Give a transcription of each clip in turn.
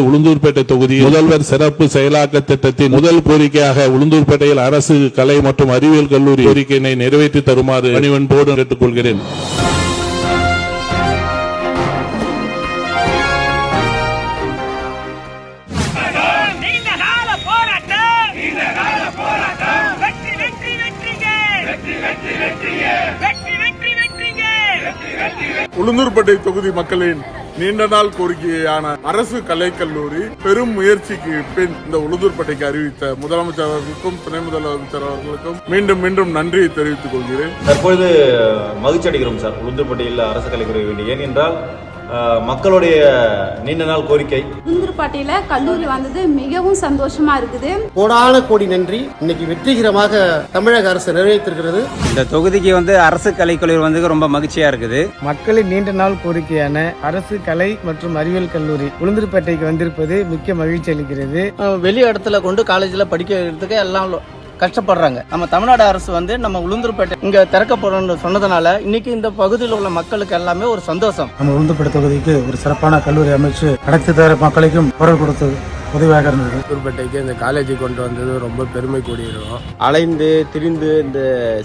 உளுந்தூர்பேட்டை தொகுதி முதல்வர் சிறப்பு செயலாக்க திட்டத்தின் முதல் கோரிக்கையாக உளுந்தூர்பேட்டையில் அரசு கலை மற்றும் அறிவியல் கல்லூரி கோரிக்கையினை நிறைவேற்றி தருமாறு பணிவன்போடு கேட்டுக்கொள்கிறேன். உளுந்தூர்பேட்டை தொகுதி மக்களின் நீண்ட நாள் கோரிக்கையான அரசு கலைக்கல்லூரி பெரும் முயற்சிக்கு பின் இந்த உளுந்தூர்பேட்டைக்கு அறிவித்த முதலமைச்சர் அவர்களுக்கும் துணை முதலமைச்சர் அவர்களுக்கும் மீண்டும் மீண்டும் நன்றியை தெரிவித்துக் கொள்கிறேன். தற்பொழுது மகிழ்ச்சி அடைகிறோம் சார். உளுந்தூர்பேட்டையில் அரசு கலைக்கல்லூரி ஏனென்றால் மக்களுடைய நீண்ட நாள் கோரிக்கை. உளுந்தூர்பேட்டையில கல்லூரி வந்தது மிகவும் சந்தோஷமா இருக்குது. கோடான கோடி நன்றி. இன்னைக்கு வெற்றிகரமாக தமிழக அரசு நிறைவேற்றிருக்கிறது. இந்த தொகுதிக்கு வந்து அரசு கலைக்கல்லூரி வந்து ரொம்ப மகிழ்ச்சியா இருக்குது. மக்களின் நீண்ட நாள் கோரிக்கையான அரசு கலை மற்றும் அறிவியல் கல்லூரி உளுந்தூர்பேட்டைக்கு வந்திருப்பது மிக்க மகிழ்ச்சி அளிக்கிறது. வெளி இடத்துல கொண்டு காலேஜில் படிக்க வைக்கிறதுக்கு எல்லாம் கஷ்டப்படுறாங்க. நம்ம தமிழ்நாடு அரசு வந்து நம்ம உளுந்தூர்பேட்டை இங்க திறக்கப்படணும்னு சொன்னதுனால இன்னைக்கு இந்த பகுதியில் உள்ள மக்களுக்கு எல்லாமே ஒரு சந்தோஷம். நம்ம உளுந்தூர்பேட்டை தொகுதிக்கு ஒரு சிறப்பான கல்லூரி அமைச்சு அனைத்து தர மக்களுக்கும் குரல் கொடுத்தது. உதவியாக இருந்தது. உளுந்தூர்பேட்டைக்கு இந்த காலேஜ் கொண்டு வந்தது ரொம்ப பெருமை கூடியிருக்கும் அலைந்து திரிந்து இந்த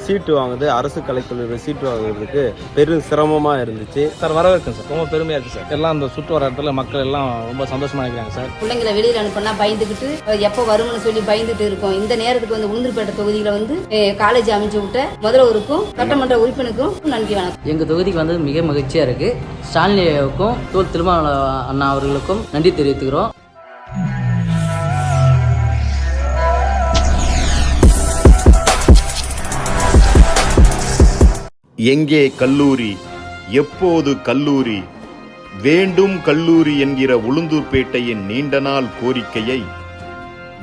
சீட்டு வாங்குது அரசு கலைக்கல்லூரி சீட்டு வாங்குறதுக்கு பெரும் சிரமமா இருந்துச்சு. சார் வரவேற்கும் சார். ரொம்ப பெருமையா இருக்கு சார். எல்லாம் அந்த சுற்று வர இடத்துல மக்கள் எல்லாம் ரொம்ப சந்தோஷமா நினைக்கிறாங்க சார். பிள்ளைங்களை வெளியில அனுப்பினா பயந்துகிட்டு எப்போ வரும்னு சொல்லி பயந்துட்டு இருக்கோம். இந்த நேரத்துக்கு வந்து உளுந்தூர்பேட்டை தொகுதியில வந்து காலேஜ் அமைச்சு விட்ட முதல்வருக்கும் சட்டமன்ற உறுப்பினருக்கும் நன்றி வணக்கம். எங்க தொகுதிக்கு வந்தது மிக மகிழ்ச்சியா இருக்கு. ஸ்டாலினிக்கும் தோல் திருமாவள அண்ணா அவர்களுக்கும் நன்றி தெரிவித்துக்கிறோம். எங்கே கல்லூரி எப்போது கல்லூரி? வேண்டும் கல்லூரி என்கிற உளுந்தூர்பேட்டையின் நீண்ட நாள் கோரிக்கையை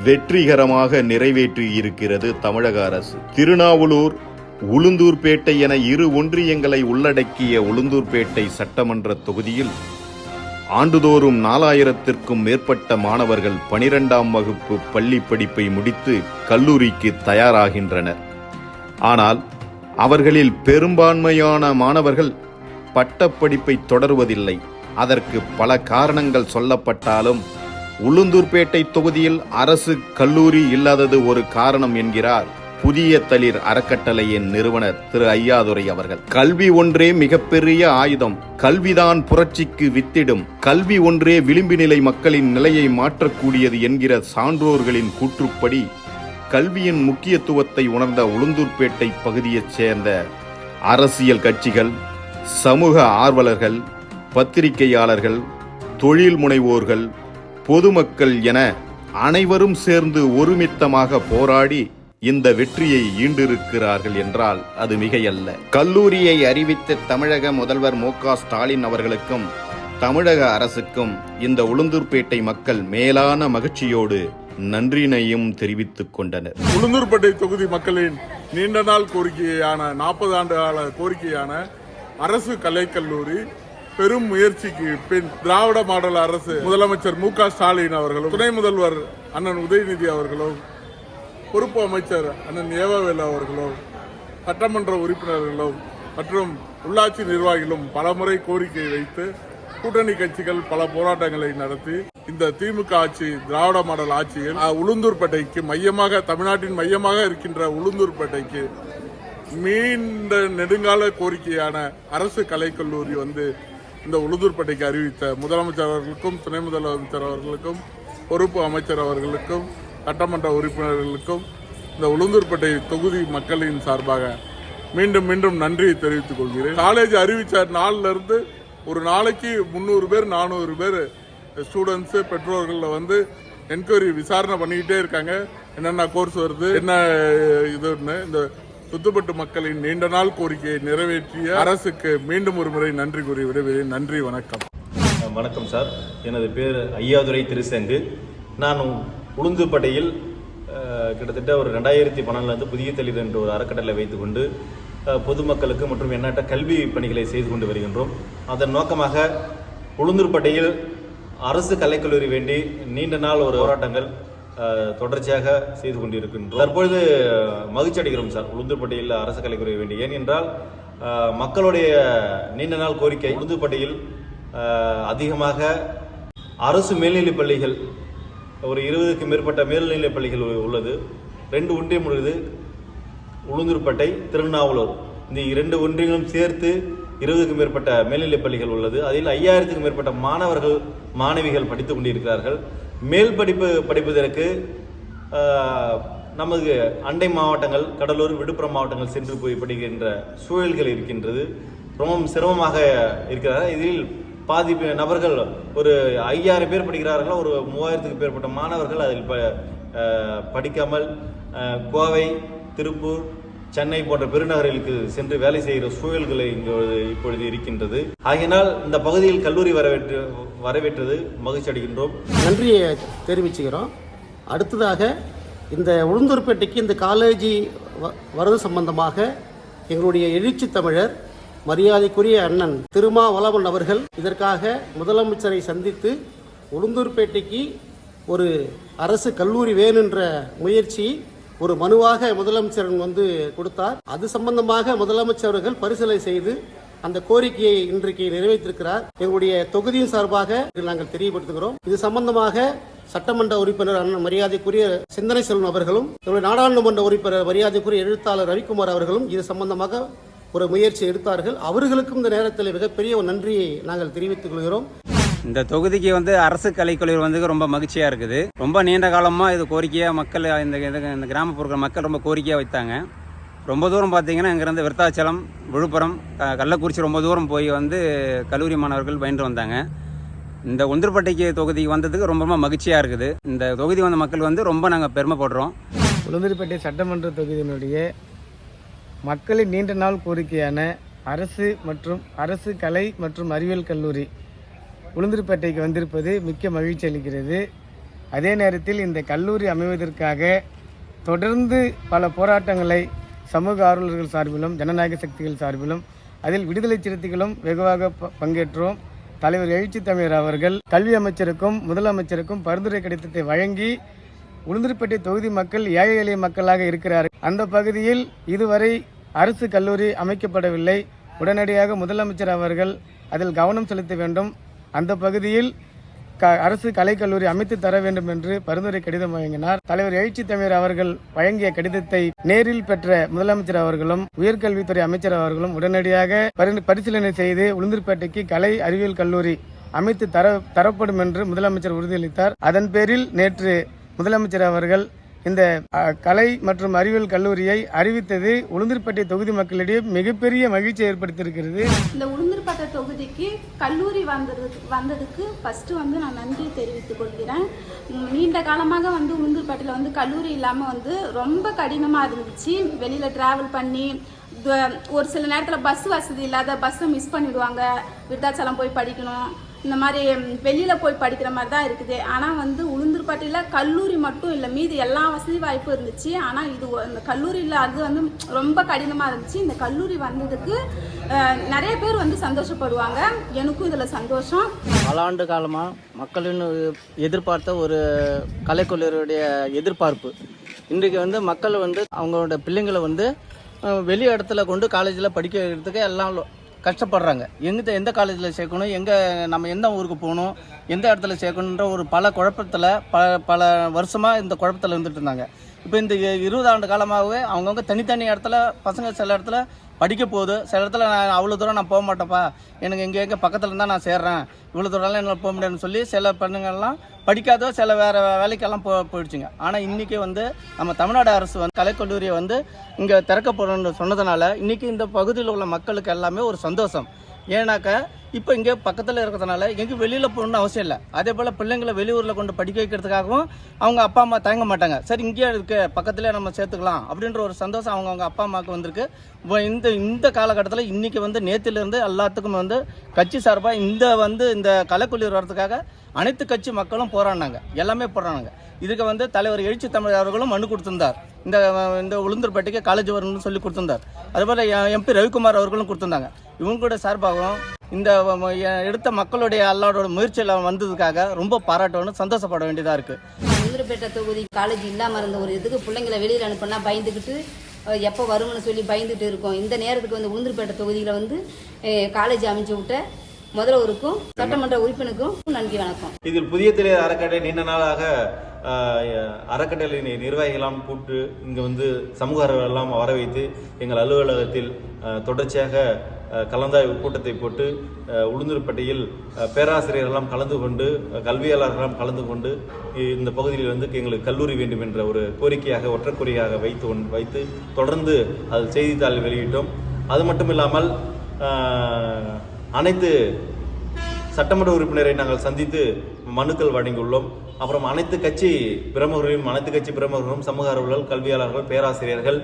வெற்றிகரமாக நிறைவேற்றியிருக்கிறது தமிழக அரசு. திருநாவலூர் உளுந்தூர்பேட்டை என இரு ஒன்றியங்களை உள்ளடக்கிய உளுந்தூர்பேட்டை சட்டமன்ற தொகுதியில் ஆண்டுதோறும் நாலாயிரத்திற்கும் மேற்பட்ட மாணவர்கள் பனிரெண்டாம் வகுப்பு பள்ளி படிப்பை முடித்து கல்லூரிக்கு தயாராகின்றனர். ஆனால் அவர்களில் பெரும்பான்மையான மாணவர்கள் பட்டப்படிப்பை தொடர்வதில்லை. அதற்கு பல காரணங்கள் சொல்லப்பட்டாலும் உளுந்தூர்பேட்டை தொகுதியில் அரசு கல்லூரி இல்லாதது ஒரு காரணம் என்கிறார் புதிய தளிர் அறக்கட்டளையின் நிறுவனர் திரு ஐயாதுரை அவர்கள். கல்வி ஒன்றே மிகப்பெரிய ஆயுதம். கல்விதான் புரட்சிக்கு வித்திடும். கல்வி ஒன்றே விளிம்பு நிலை மக்களின் நிலையை மாற்றக்கூடியது என்கிற சான்றோர்களின் கூற்றுப்படி கல்வியின் முக்கியத்துவத்தை உணர்ந்த உளுந்தூர்பேட்டை பகுதியைச் சேர்ந்த அரசியல் கட்சிகள் சமூக ஆர்வலர்கள் பத்திரிகையாளர்கள் தொழில் முனைவோர்கள் பொதுமக்கள் என அனைவரும் சேர்ந்து ஒருமித்தமாக போராடி இந்த வெற்றியை ஈண்டிருக்கிறார்கள் என்றால் அது மிகையல்ல. கல்லூரியை அறிவித்த தமிழக முதல்வர் மு ஸ்டாலின் அவர்களுக்கும் தமிழக அரசுக்கும் இந்த உளுந்தூர்பேட்டை மக்கள் மேலான மகிழ்ச்சியோடு நன்றியினையும் தெரிவித்துக் கொண்டனர். உளுந்தூர்பேட்டை தொகுதி மக்களின் நீண்ட நாள் கோரிக்கையான நாற்பது ஆண்டு கால கோரிக்கையான அரசு கலைக்கல்லூரி பெரும் முயற்சிக்கு பின் திராவிட மாடல் அரசு முதலமைச்சர் மு க ஸ்டாலின் அவர்களும் துணை முதல்வர் அண்ணன் உதயநிதி அவர்களும் பொறுப்பு அமைச்சர் அண்ணன் ஏவவேல் அவர்களும் சட்டமன்ற உறுப்பினர்களும் மற்றும் உள்ளாட்சி நிர்வாகிகளும் பலமுறை கோரிக்கை வைத்து கூட்டணி கட்சிகள் பல போராட்டங்களை நடத்தி இந்த திமுக ஆட்சி திராவிட மாடல் ஆட்சியில் உளுந்தூர் உளுந்தூர்பேட்டைக்கு மையமாக தமிழ்நாட்டின் மையமாக இருக்கின்ற உளுந்தூர்பேட்டைக்கு மீண்ட நெடுங்கால கோரிக்கையான அரசு கலைக்கல்லூரி வந்து இந்த உளுந்தூர்பேட்டைக்கு அறிவித்த. முதலமைச்சர் அவர்களுக்கும் துணை முதலமைச்சர் அவர்களுக்கும் பொறுப்பு அமைச்சர் அவர்களுக்கும் சட்டமன்ற உறுப்பினர்களுக்கும் இந்த உளுந்தூர்பேட்டை தொகுதி மக்களின் சார்பாக மீண்டும் மீண்டும் நன்றியை தெரிவித்துக் கொள்கிறேன். காலேஜ் அறிவித்த நாளிலிருந்து ஒரு நாளைக்கு முந்நூறு பேர் நானூறு பேர் ஸ்டூடெண்ட்ஸு பெற்றோர்களில் வந்து என்கொயரி விசாரணை பண்ணிக்கிட்டே இருக்காங்க. என்னென்ன கோர்ஸ் வருது என்ன இதுன்னு இந்த சுத்துப்பட்டு மக்களின் நீண்ட நாள் கோரிக்கையை நிறைவேற்றிய அரசுக்கு மீண்டும் ஒரு முறை நன்றி கூறி விடுவேன் நன்றி வணக்கம். வணக்கம் சார். எனது பேர் ஐயாதுரை திருசங்கு. நான் உளுந்துப்படையில் கிட்டத்தட்ட ஒரு ரெண்டாயிரத்தி பன்னெண்டுலேருந்து புதிய தெளிவு என்ற ஒரு அறக்கட்டளை வைத்துக்கொண்டு பொதுமக்களுக்கு மற்றும் எண்ணற்ற கல்வி பணிகளை செய்து கொண்டு வருகின்றோம். அதன் நோக்கமாக உளுந்தூர்பட்டையில் அரசு கலைக்கல்லூரி வேண்டி நீண்ட நாள் ஒரு போராட்டங்கள் தொடர்ச்சியாக செய்து கொண்டிருக்கின்றோம். தற்பொழுது மகிழ்ச்சி அடைகிறோம் சார். உளுந்தூர்பட்டியில் அரசு கலைக்கல்லூரி வேண்டி. ஏனென்றால் மக்களுடைய நீண்ட நாள் கோரிக்கை உளுந்தூர்பட்டியில் அதிகமாக அரசு மேல்நிலைப் பள்ளிகள் ஒரு இருபதுக்கு மேற்பட்ட மேல்நிலைப் பள்ளிகள் உள்ளது. ரெண்டு ஒன்றியம் உள்ளது. உளுந்தூர்பேட்டை திருநாவலூர். இந்த இரண்டு ஒன்றியங்களும் சேர்த்து இருபதுக்கும் மேற்பட்ட மேல்நிலைப் பள்ளிகள் உள்ளது. அதில் ஐயாயிரத்துக்கும் மேற்பட்ட மாணவர்கள் மாணவிகள் படித்துக் கொண்டிருக்கிறார்கள். மேல் படிப்பு படிப்பதற்கு நமது அண்டை மாவட்டங்கள் கடலூர் விழுப்புரம் மாவட்டங்கள் சென்று போய் படிக்கின்ற சூழல்கள் இருக்கின்றது. ரொம்பவும் சிரமமாக இருக்கிறார்கள். இதில் பாதி நபர்கள் ஒரு ஐயாயிரம் பேர் படிக்கிறார்கள் ஒரு மூவாயிரத்துக்கு மேற்பட்ட மாணவர்கள் அதில் ப படிக்காமல் கோவை திருப்பூர் சென்னை போன்ற பெருநகர்களுக்கு சென்று வேலை செய்கிற சூழல்களை இங்கு இப்பொழுது இருக்கின்றது. ஆகையினால் இந்த பகுதியில் கல்லூரி வரவேற்று வரவேற்றது மகிழ்ச்சி அடைகின்றோம். நன்றியை தெரிவிச்சுக்கிறோம். அடுத்ததாக இந்த உளுந்தூர்பேட்டைக்கு இந்த காலேஜி வ- வரது சம்பந்தமாக எங்களுடைய எழுச்சி தமிழர் மரியாதைக்குரிய அண்ணன் திருமாவளவன் அவர்கள் இதற்காக முதலமைச்சரை சந்தித்து உளுந்தூர்பேட்டைக்கு ஒரு அரசு கல்லூரி வேணுன்ற முயற்சி ஒரு மனுவாக முதலமைச்சர் வந்து கொடுத்தார். அது சம்பந்தமாக முதலமைச்சர் அவர்கள் பரிசீலனை செய்து அந்த கோரிக்கையை இன்றைக்கு நிறைவேற்றிருக்கிறார். எங்களுடைய தொகுதியின் சார்பாக இதை நாங்கள் தெரியப்படுத்துகிறோம். இது சம்பந்தமாக சட்டமன்ற உறுப்பினர் அண்ணன் மரியாதைக்குரிய சிந்தனை செல்வன் அவர்களும் எங்களுடைய நாடாளுமன்ற உறுப்பினர் மரியாதைக்குரிய எழுத்தாளர் ரவிக்குமார் அவர்களும் இது சம்பந்தமாக ஒரு முயற்சி எடுத்தார்கள். அவர்களுக்கும் இந்த நேரத்தில் மிகப்பெரிய ஒரு நன்றியை நாங்கள் தெரிவித்துக் கொள்கிறோம். இந்த தொகுதிக்கு வந்து அரசு கலைக்கல்லூரி வந்து ரொம்ப மகிழ்ச்சியாக இருக்குது. ரொம்ப நீண்ட காலமாக இது கோரிக்கையாக மக்கள் இந்த இந்த- இந்த கிராமப்புற மக்கள் ரொம்ப கோரிக்கையாக வைத்தாங்க. ரொம்ப தூரம் பார்த்தீங்கன்னா இங்கேருந்து விருத்தாச்சலம் விழுப்புரம் க- கள்ளக்குறிச்சி ரொம்ப தூரம் போய் வந்து கல்லூரி மாணவர்கள் பயின்று வந்தாங்க. இந்த உந்திரப்பட்டிக்கு தொகுதிக்கு வந்ததுக்கு ரொம்ப ரொம்ப மகிழ்ச்சியாக இருக்குது. இந்த தொகுதி வந்த மக்கள் வந்து ரொம்ப நாங்கள் பெருமைப்படுறோம். உளுந்தூர்பேட்டை சட்டமன்ற தொகுதியினுடைய மக்களின் நீண்ட நாள் கோரிக்கையான அரசு மற்றும் அரசு கலை மற்றும் அறிவியல் கல்லூரி உளுந்தூர்பேட்டைக்கு வந்திருப்பது மிக்க மகிழ்ச்சி அளிக்கிறது. அதே நேரத்தில் இந்த கல்லூரி அமைவதற்காக தொடர்ந்து பல போராட்டங்களை சமூக ஆர்வலர்கள் சார்பிலும் ஜனநாயக சக்திகள் சார்பிலும் அதில் விடுதலை சிறுத்தைகளும் வெகுவாக ப- பங்கேற்றோம். தலைவர் எழுச்சி தமிழர் அவர்கள் கல்வி அமைச்சருக்கும் முதலமைச்சருக்கும் பரிந்துரை கடிதத்தை வழங்கி உளுந்தூர்பேட்டை தொகுதி மக்கள் ஏழை எளிய மக்களாக இருக்கிறார்கள். அந்த பகுதியில் இதுவரை அரசு கல்லூரி அமைக்கப்படவில்லை. உடனடியாக முதலமைச்சர் அவர்கள் அதில் கவனம் செலுத்த வேண்டும். அந்த பகுதியில் க அரசு கலைக்கல்லூரி அமைத்து தர வேண்டும் என்று பரிந்துரை கடிதம் வழங்கினார். தலைவர் எழுச்சி தமிழர் அவர்கள் வழங்கிய கடிதத்தை நேரில் பெற்ற முதலமைச்சர் அவர்களும் உயர்கல்வித்துறை அமைச்சர் அவர்களும் உடனடியாக பரி- பரிசீலனை செய்து உளுந்தூர்பேட்டைக்கு கலை அறிவியல் கல்லூரி அமைத்து தர தரப்படும் என்று முதலமைச்சர் உறுதியளித்தார். அதன் பேரில் நேற்று முதலமைச்சர் அவர்கள் இந்த கலை மற்றும் அறிவியல் கல்லூரியை அறிவித்தது உளுந்தூர்பேட்டை தொகுதி மக்களிடையே மிகப்பெரிய மகிழ்ச்சி ஏற்படுத்தியிருக்கிறது. இந்த உளுந்தூர்பேட்டை தொகுதிக்கு கல்லூரி வந்ததுக்கு வந்ததுக்கு ஃபஸ்ட்டு வந்து நான் நன்றி தெரிவித்துக் கொள்கிறேன். நீண்ட காலமாக வந்து உளுந்தூர்பேட்டையில் வந்து கல்லூரி இல்லாமல் வந்து ரொம்ப கடினமாக இருந்துச்சு. வெளியில் ட்ராவல் பண்ணி ஒரு சில நேரத்தில் பஸ் வசதி இல்லாத பஸ்ஸை மிஸ் பண்ணிவிடுவாங்க விருத்தாச்சலம் போய் படிக்கணும். இந்த மாதிரி வெளியில் போய் படிக்கிற மாதிரி தான் இருக்குது. ஆனால் வந்து உளுந்தூர்பேட்டையில் கல்லூரி மட்டும் இல்லை மீதி எல்லா வசதி வாய்ப்பும் இருந்துச்சு. ஆனால் இது இந்த கல்லூரியில் அது வந்து ரொம்ப கடினமாக இருந்துச்சு. இந்த கல்லூரி வந்ததுக்கு நிறைய பேர் வந்து சந்தோஷப்படுவாங்க. எனக்கும் இதில் சந்தோஷம். பல ஆண்டு காலமாக மக்களின் எதிர்பார்த்த ஒரு கலைக்கல்லூரியுடைய எதிர்பார்ப்பு. இன்றைக்கு வந்து மக்கள் வந்து அவங்களோட பிள்ளைங்களை வந்து வெளி இடத்துல கொண்டு காலேஜில் படிக்க வைக்கிறதுக்கு எல்லாம் கஷ்டப்படுறாங்க. எங்கே எந்த காலேஜில் சேர்க்கணும் எங்கே நம்ம எந்த ஊருக்கு போகணும் எந்த இடத்துல சேர்க்கணுன்ற ஒரு பல குழப்பத்தில் பல பல வருஷமாக இந்த குழப்பத்தில் இருந்துகிட்டு இருந்தாங்க. இப்போ இந்த இருபது ஆண்டு காலமாகவே அவங்கவுங்க தனித்தனி இடத்துல பசங்க சில இடத்துல படிக்க போகுது. சில இடத்துல நான் அவ்வளோ தூரம் நான் போக மாட்டேப்பா எனக்கு எங்கே எங்கே பக்கத்தில் இருந்தால் நான் சேர்றேன். இவ்வளோ தூரம்லாம் என்னால் போக முடியாதுன்னு சொல்லி சில பெண்ணுங்கள்லாம் படிக்காதோ சில வேறு வேலைக்கெல்லாம் போ போயிடுச்சுங்க. ஆனால் இன்றைக்கி வந்து நம்ம தமிழ்நாடு அரசு வந்து கலைக்கல்லூரியை வந்து இங்கே திறக்க போகிறோன்னு சொன்னதுனால இன்றைக்கி இந்த பகுதியில் உள்ள மக்களுக்கு எல்லாமே ஒரு சந்தோஷம். ஏன்னாக்கா இப்போ இங்கே பக்கத்தில் இருக்கிறதுனால எங்கேயும் வெளியில் போகணும்னு அவசியம் இல்லை. அதே போல் பிள்ளைங்களை வெளியூரில் கொண்டு படிக்க வைக்கிறதுக்காகவும் அவங்க அப்பா அம்மா தயங்க மாட்டாங்க. சரி இங்கேயே இருக்கு பக்கத்துலேயே நம்ம சேர்த்துக்கலாம் அப்படின்ற ஒரு சந்தோஷம் அவங்க அவங்க அப்பா அம்மாவுக்கு வந்திருக்கு. இந்த இந்த காலகட்டத்தில் இன்றைக்கி வந்து நேத்திலிருந்து எல்லாத்துக்கும் வந்து கட்சி சார்பாக இந்த வந்து இந்த கலைக்குளிர் வரதுக்காக அனைத்து கட்சி மக்களும் போராடினாங்க. எல்லாமே போராடினாங்க. இதுக்கு வந்து தலைவர் எழுச்சி தமிழர் அவர்களும் மனு கொடுத்திருந்தார். இந்த இந்த உளுந்தூர்பேட்டைக்கு காலேஜ் வரணும்னு சொல்லி கொடுத்திருந்தார். அதுபோல் எம்பி ரவிக்குமார் அவர்களும் கொடுத்துருந்தாங்க. இவங்களோட சார்பாகவும் இந்த எடுத்த மக்களுடைய எல்லாரோட முயற்சியில் வந்ததுக்காக ரொம்ப பாராட்டணும் சந்தோஷப்பட வேண்டியதாக இருக்குது உளுந்தூர்பேட்டை தொகுதி காலேஜ் இல்லாமல் இருந்த ஒரு இதுக்கு பிள்ளைங்களை வெளியில் அனுப்புனா பயந்துக்கிட்டு எப்போ வரும்னு சொல்லி பயந்துட்டு இருக்கோம். இந்த நேரத்துக்கு வந்து உளுந்தூர்பேட்டை தொகுதியில் வந்து காலேஜ் அமைச்சு விட்ட முதல்வருக்கும் சட்டமன்ற உறுப்பினருக்கும் நன்றி வணக்கம். இதில் புதிய தலைவர் அறக்கட்டளை நீண்ட நாளாக அறக்கட்டளை நிர்வாகிகளாம் கூட்டு இங்கே வந்து சமூக எல்லாம் வர வைத்து எங்கள் அலுவலகத்தில் தொடர்ச்சியாக கலந்தாய்வு கூட்டத்தை போட்டு உளுந்தூர்பட்டியில் பேராசிரியரெல்லாம் கலந்து கொண்டு கல்வியாளர்களெல்லாம் கலந்து கொண்டு இந்த பகுதியில் வந்து எங்களுக்கு கல்லூரி வேண்டும் என்ற ஒரு கோரிக்கையாக ஒற்றக்குறையாக வைத்து வைத்து தொடர்ந்து அது செய்தித்தாள் வெளியிட்டோம். அது மட்டும் இல்லாமல் அனைத்து சட்டமன்ற உறுப்பினரை நாங்கள் சந்தித்து மனுக்கள் வழங்கியுள்ளோம். அப்புறம் அனைத்து கட்சி பிரமுகர்களையும் அனைத்து கட்சி பிரமுகர்களும் சமூக ஆர்வலர்கள் கல்வியாளர்கள் பேராசிரியர்கள்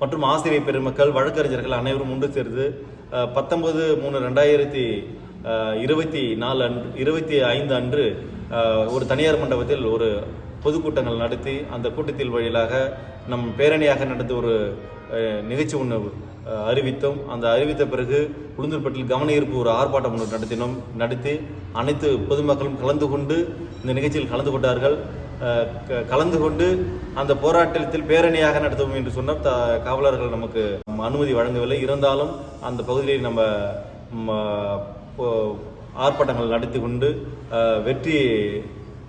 மற்றும் ஆசிரியர் பெருமக்கள் வழக்கறிஞர்கள் அனைவரும் ஒன்று சேர்ந்து பத்தொன்பது மூணு ரெண்டாயிரத்தி இருபத்தி நாலு அன்று இருபத்தி ஐந்து அன்று ஒரு தனியார் மண்டபத்தில் ஒரு பொதுக்கூட்டங்கள் நடத்தி அந்த கூட்டத்தில் வழியிலாக நம் பேரணியாக நடந்த ஒரு நிகழ்ச்சி ஒன்று அறிவித்தோம். அந்த அறிவித்த பிறகு உளுந்தூர்பேட்டில் கவன ஈர்ப்பு ஒரு ஆர்ப்பாட்டம் ஒன்று நடத்தினோம். நடத்தி அனைத்து பொதுமக்களும் கலந்து கொண்டு இந்த நிகழ்ச்சியில் கலந்து கொண்டார்கள். கலந்து கொண்டு அந்த போராட்டத்தில் பேரணியாக நடத்துவோம் என்று சொன்ன த காவலர்கள் நமக்கு அனுமதி வழங்கவில்லை. இருந்தாலும் அந்த பகுதியில் நம்ம ம, ஆர்ப்பாட்டங்கள் நடத்தி கொண்டு வெற்றி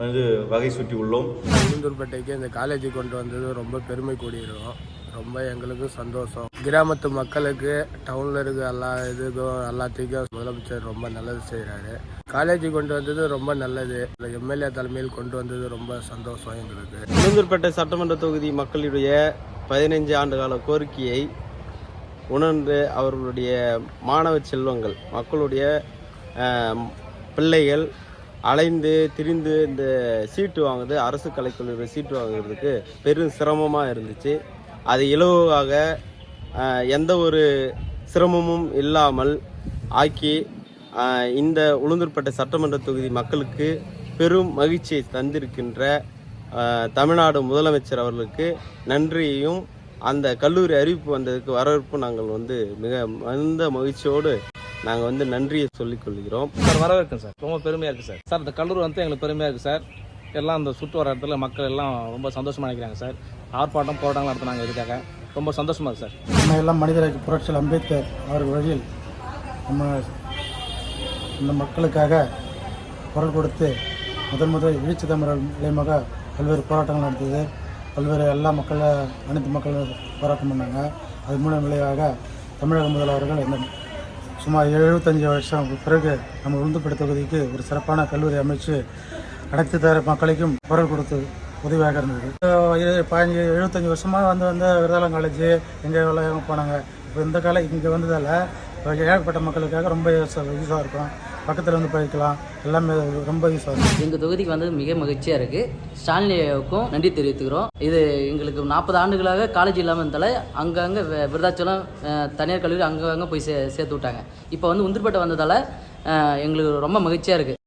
வந்து வகை சுட்டி உள்ளோம் உளுந்தூர்பேட்டைக்கு இந்த காலேஜுக்கு கொண்டு வந்தது ரொம்ப பெருமை கூடியிருக்கோம். ரொம்ப எங்களுக்கு சந்தோஷம். கிராமத்து மக்களுக்கு டவுன்ல இருக்க எல்லா இதுக்கும் எல்லாத்துக்கும் முதலமைச்சர் ரொம்ப நல்லது செய்கிறாரு காலேஜ் கொண்டு வந்தது ரொம்ப நல்லது. எம்எல்ஏ தலைமையில் கொண்டு வந்தது ரொம்ப சந்தோஷம் எங்களுக்கு. உளுந்தூர்பேட்டை சட்டமன்ற தொகுதி மக்களுடைய பதினைஞ்சு ஆண்டு கால கோரிக்கையை உணர்ந்து அவர்களுடைய மாணவ செல்வங்கள் மக்களுடைய பிள்ளைகள் அலைந்து திரிந்து இந்த சீட்டு வாங்குது. அரசு கலைக்கல்லூரி சீட்டு வாங்குறதுக்கு பெரும் சிரமமாக இருந்துச்சு. அது இலவாக எந்த ஒரு சிரமமும் இல்லாமல் ஆக்கி இந்த உளுந்தூர்பேட்டை சட்டமன்ற தொகுதி மக்களுக்கு பெரும் மகிழ்ச்சியை தந்திருக்கின்ற தமிழ்நாடு முதலமைச்சர் அவர்களுக்கு நன்றியையும் அந்த கல்லூரி அறிவிப்பு வந்ததுக்கு வரவேற்பு நாங்கள் வந்து மிக மந்த மகிழ்ச்சியோடு நாங்கள் வந்து நன்றியை சொல்லிக் கொள்கிறோம். சார் வரவேற்கும் சார். ரொம்ப பெருமையாக இருக்குது சார். சார் இந்த கல்லூரி வந்து எங்களுக்கு பெருமையாக இருக்குது சார். எல்லாம் அந்த சுற்று வர இடத்துல மக்கள் எல்லாம் ரொம்ப சந்தோஷமாக நினைக்கிறாங்க சார். ஆர்ப்பாட்டம் போராட்டங்கள் நடத்துனாங்க இதுக்காக. ரொம்ப சந்தோஷமாக இருக்குது சார். நம்ம எல்லாம் மனிதராகி புரட்சியில் அம்பேத்கர் அவர் வழியில் நம்ம இந்த மக்களுக்காக குரல் கொடுத்து முதன் முதல் எழுச்சி தமிழர் மூலியமாக பல்வேறு போராட்டங்கள் நடந்தது பல்வேறு எல்லா மக்கள் அனைத்து மக்களும் போராட்டம் பண்ணாங்க. அது மூலம் விளைவாக தமிழக முதல்வர்கள் இந்த சுமார் எழுபத்தஞ்சி வருஷம் பிறகு நம்ம உளுந்துப்படை தொகுதிக்கு ஒரு சிறப்பான கல்லூரி அமைச்சு அனைத்து தர மக்களுக்கும் குரல் கொடுத்து உதவியாக இருந்தது. பதினஞ்சு எழுபத்தஞ்சு வருஷமாக வந்து வந்து விருதாலம் காலேஜ் எங்கே எல்லாம் போனாங்க. இப்போ இந்த காலம் இங்கே வந்ததால் ஏகப்பட்ட மக்களுக்காக ரொம்ப யூஸாக இருக்கும். பக்கத்தில் வந்து படிக்கலாம் எல்லாமே ரொம்ப யூஸாக இருக்கும். எங்கள் தொகுதிக்கு வந்து மிக மகிழ்ச்சியாக இருக்குது ஸ்டாலினியாவுக்கும் நன்றி தெரிவித்துக்கிறோம். இது எங்களுக்கு நாற்பது ஆண்டுகளாக காலேஜ் இல்லாமல் இருந்தால அங்கங்கே விருதாச்சலம் தனியார் கல்லூரி அங்கங்கே போய் சே சேர்த்து விட்டாங்க. இப்போ வந்து உந்திரப்பேட்டை வந்ததால் எங்களுக்கு ரொம்ப மகிழ்ச்சியாக இருக்குது